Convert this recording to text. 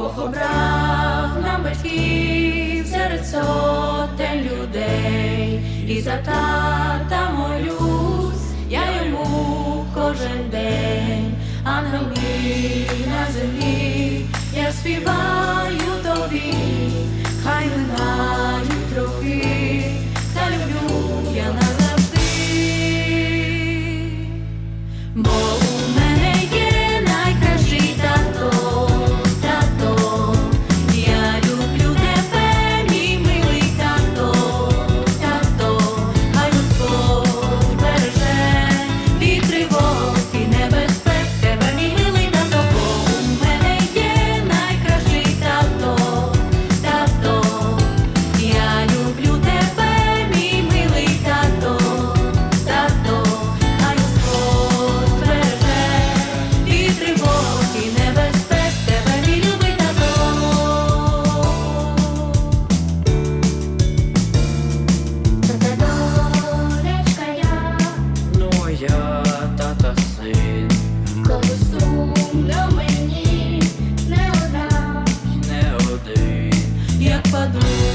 Бог обрав нам батьків серед сотень людей, і за тата молюсь, я йому кожен день, ангел мій на землі, я співаю. як паду.